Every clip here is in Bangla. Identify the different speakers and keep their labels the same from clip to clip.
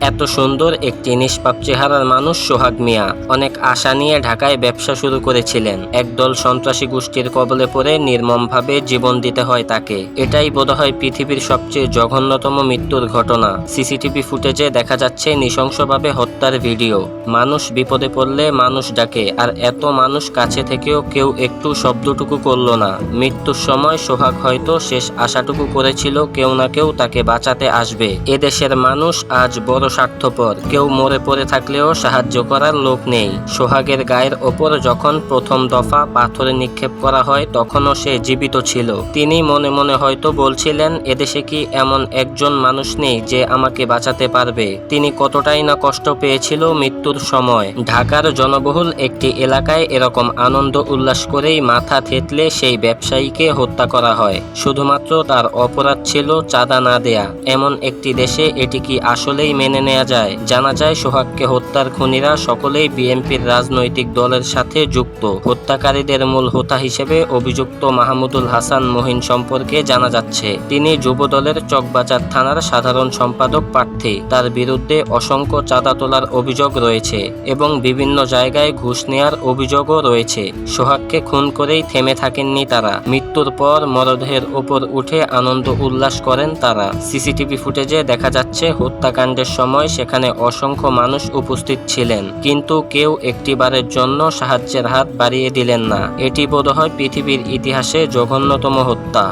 Speaker 1: এত সুন্দর একটি নিষ্পাপ চেহারার মানুষ সোহাগ মিয়া। অনেক আশা নিয়ে ঢাকায় ব্যবসা শুরু করেছিলেন। একদল সন্ত্রাসী গোষ্ঠীর কবলে পড়ে নির্মমভাবে জীবন দিতে হয় তাকে। এটাই বোধহয় পৃথিবীর সবচেয়ে জঘন্যতম মৃত্যুর ঘটনা। সিসিটিভি ফুটেজে দেখা যাচ্ছে নৃশংসভাবে হত্যার ভিডিও। মানুষ বিপদে পড়লে মানুষ ডাকে, আর এত মানুষ কাছে থেকেও কেউ একটু শব্দটুকু করল না। মৃত্যুর সময় সোহাগ হয়তো শেষ আশাটুকু করেছিল, কেউ না কেউ তাকে বাঁচাতে আসবে। এদেশের মানুষ আজ বড় স্বার্থপর। কেউ মরে পড়ে থাকলেও সাহায্য করার লোক নেই। সোহাগের গায়ের ওপর যখন প্রথম দফা পাথরে নিক্ষেপ করা হয়, তখনও সে জীবিত ছিল। তিনি মনে মনে হয়তো বলছিলেন, এদেশে কি এমন একজন মানুষ নেই যে আমাকে বাঁচাতে পারবে? তিনি কতটাই না কষ্ট পেয়েছিল মৃত্যুর সময়। ঢাকার জনবহুল একটি এলাকায় এরকম আনন্দ উল্লাস করেই মাথা থেতলে সেই ব্যবসায়ীকে হত্যা করা হয়। শুধুমাত্র তার অপরাধ ছিল চাঁদা না দেয়া। এমন একটি দেশে এটি কি আসলেই মেনে নেওয়া যায়। জানা যায়, সোহাগকে হত্যার খুনিরা সকলেই বিএনপির রাজনৈতিক দলের সাথে যুক্ত। হত্যাকারীদের মূল হোতা হিসেবে অভিযুক্ত মাহমুদুল হাসান মহিন সম্পর্কে জানা যাচ্ছে। তিনি যুব দলের চকবাজার থানার সাধারণ সম্পাদক প্রার্থী। তার বিরুদ্ধে অসংখ্য চাঁদা তোলার অভিযোগ রয়েছে এবং বিভিন্ন জায়গায় ঘুষ নেওয়ার অভিযোগও রয়েছে। সোহাগকে খুন করেই থেমে থাকেননি তারা। মৃত্যুর পর মরদেহের ওপর উঠে আনন্দ উল্লাস করেন তারা। সিসিটিভি ফুটেজে দেখা যাচ্ছে, হত্যাকাণ্ডের সময় সেখানে অসংখ্য মানুষ উপস্থিত ছিলেন, কিন্তু কেউ একটিবারের জন্য সাহায্যের হাত বাড়িয়ে দিলেন না। এটি বোধহয় পৃথিবীর ইতিহাসে জঘন্যতম হত্যা।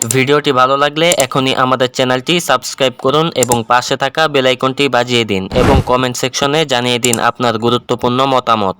Speaker 1: ভিডিওটি ভালো লাগলে এখনই আমাদের চ্যানেলটি সাবস্ক্রাইব করুন এবং পাশে থাকা বেল আইকনটি বাজিয়ে দিন এবং কমেন্ট সেকশনে জানিয়ে দিন আপনার গুরুত্বপূর্ণ মতামত।